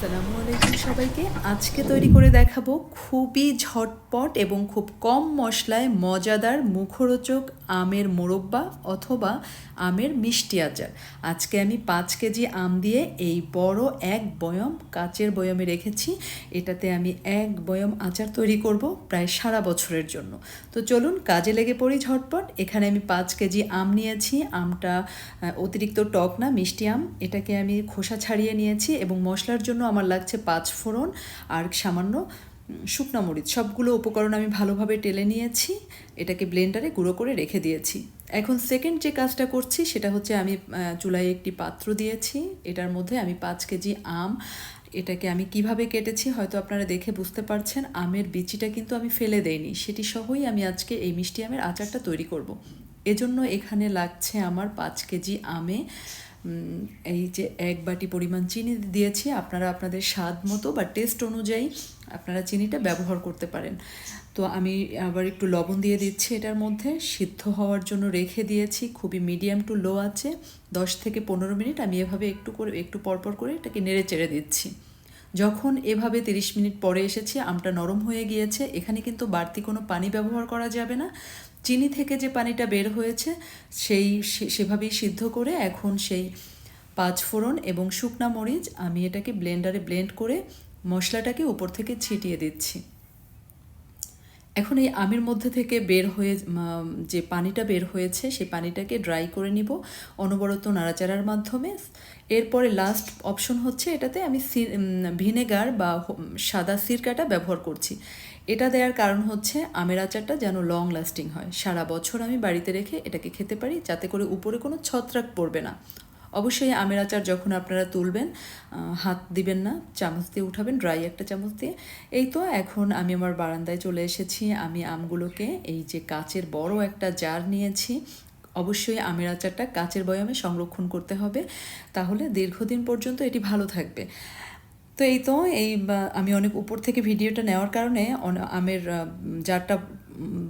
আসসালামু আলাইকুম সবাইকে। আজকে তৈরি করে দেখাবো খুবই ঝটপট এবং খুব কম মশলায় মজাদার মুখরোচক আমের মোরব্বা অথবা আমের মিষ্টি আচার। আজকে আমি পাঁচ কেজি আম দিয়ে এই বড় এক বয়ম কাচের বয়মে রেখেছি। এটাতে আমি এক বয়ম আচার তৈরি করব প্রায় সারা বছরের জন্য। তো চলুন কাজে লেগে পড়ি ঝটপট। এখানে আমি পাঁচ কেজি আম নিয়েছি। আমটা অতিরিক্ত টক না, মিষ্টি আম। এটাকে আমি খোসা ছাড়িয়ে নিয়েছি এবং মশলার জন্য আমার লাগছে পাঁচ ফোড়ন আর সামান্য শুকনা মরিচ। সবগুলো উপকরণ আমি ভালোভাবে টেলে নিয়েছি, এটাকে ব্লেন্ডারে গুঁড়ো করে রেখে দিয়েছি। এখন সেকেন্ড যে কাজটা করছি, সেটা হচ্ছে আমি চুলায় একটি পাত্র দিয়েছি। এটার মধ্যে আমি পাঁচ কেজি আম। এটাকে আমি কীভাবে কেটেছি হয়তো আপনারা দেখে বুঝতে পারছেন, আমের বিচিটা কিন্তু আমি ফেলে দেইনি। সেটি সহই আমি আজকে এই মিষ্টি আমের আচারটা তৈরি করব। এজন্য এখানে লাগছে আমার পাঁচ কেজি আমে এই যে এক বাটি পরিমাণ চিনি দিয়েছি, আপনারা আপনাদের স্বাদ মতো বা টেস্ট অনুযায়ী আপনারা চিনিটা ব্যবহার করতে পারেন। তো আমি আবার একটু লবণ দিয়ে দিচ্ছি এটার মধ্যে, সিদ্ধ হওয়ার জন্য রেখে দিয়েছি, খুবই মিডিয়াম টু লো আছে, দশ থেকে পনেরো মিনিট আমি এভাবে একটু করে, একটু পরপর করে এটাকে নেড়ে চেড়ে দিচ্ছি। যখন এভাবে তিরিশ মিনিট পরে এসেছি, আমটা নরম হয়ে গিয়েছে, এখানে কিন্তু বাড়তি কোনো পানি ব্যবহার করা যাবে না। চিনি থেকে যে পানিটা বের হয়েছে, সেই সেভাবেই সিদ্ধ করে এখন সেই পাঁচ ফোড়ন এবং শুকনা মরিচ, আমি এটাকে ব্লেন্ডারে ব্লেন্ড করে মশলাটাকে উপর থেকে ছিটিয়ে দিচ্ছি। এখন এই আমের মধ্যে থেকে বের হয়ে যে পানিটা বের হয়েছে, সেই পানিটাকে ড্রাই করে নিব অনবরত নাড়াচাড়ার মাধ্যমে। এরপরে লাস্ট অপশন হচ্ছে এটাতে আমি ভিনেগার বা সাদা সিরকাটা ব্যবহার করছি। এটা দেওয়ার কারণ হচ্ছে আমের আচারটা যেন লং লাস্টিং হয়। সারা বছর আমি বাড়িতে রেখে এটাকে খেতে পারি, যাতে করে উপরে কোনো ছত্রাক পড়বে না। অবশ্যই আমের আচার যখন আপনারা তুলবেন হাত দিবেন না, চামচ দিয়ে উঠাবেন ড্রাই একটা চামচ দিয়ে। এই তো এখন আমি আমার বারান্দায় চলে এসেছি। আমি আমগুলোকে, এই যে কাচের বড় একটা জার নিয়েছি। অবশ্যই আমের আচারটা কাচের বয়ামে সংরক্ষণ করতে হবে। তাহলে দীর্ঘদিন পর্যন্ত এটি ভালো থাকবে। তো এই তো, এই আমি অনেক উপর থেকে ভিডিওটা নেওয়ার কারণে আমের জারটা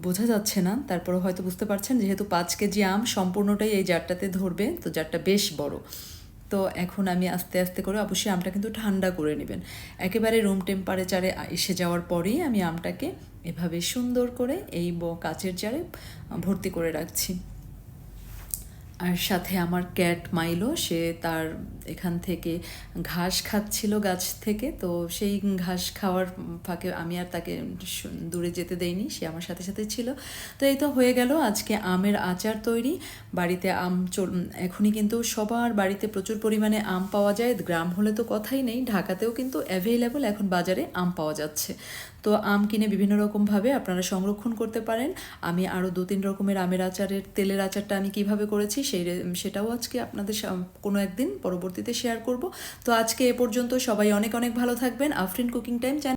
বোঝা যাচ্ছে না। তারপরে হয়তো বুঝতে পারছেন, যেহেতু পাঁচ কেজি আম সম্পূর্ণটাই এই জারটাতে ধরবে, তো জারটা বেশ বড়। তো এখন আমি আস্তে আস্তে করে অবশ্যই আমটা কিন্তু ঠান্ডা করে নেবেন। একেবারে রুম টেম্পারেচারে এসে যাওয়ার পরেই আমি আমটাকে এভাবে সুন্দর করে এই কাচের জারে ভর্তি করে রাখছি। আর সাথে আমার ক্যাট মাইলো, সে তার এখান থেকে ঘাস খাচ্ছিল গাছ থেকে। তো সেই ঘাস খাওয়ার ফাঁকে আমি আর তাকে দূরে যেতে দেইনি, সে আমার সাথে সাথে ছিল। তো এই তো হয়ে গেল আজকে আমের আচার তৈরি। বাড়িতে আম এখনই কিন্তু সবার বাড়িতে প্রচুর পরিমাণে আম পাওয়া যায়। গ্রাম হলে তো কথাই নেই, ঢাকাতেও কিন্তু অ্যাভেলেবল এখন বাজারে আম পাওয়া যাচ্ছে। তো আম কিনে বিভিন্ন রকমভাবে আপনারা সংরক্ষণ করতে পারেন। আমি আরও দু তিন রকমের আমের আচারের, তেলের আচারটা আমি কীভাবে করেছি সেই সেটাও আজকে আপনাদের কোনো একদিন পরবর্তীতে শেয়ার করব। তো আজকে এ পর্যন্ত সবাই অনেক অনেক ভালো থাকবেন। Afrin cooking time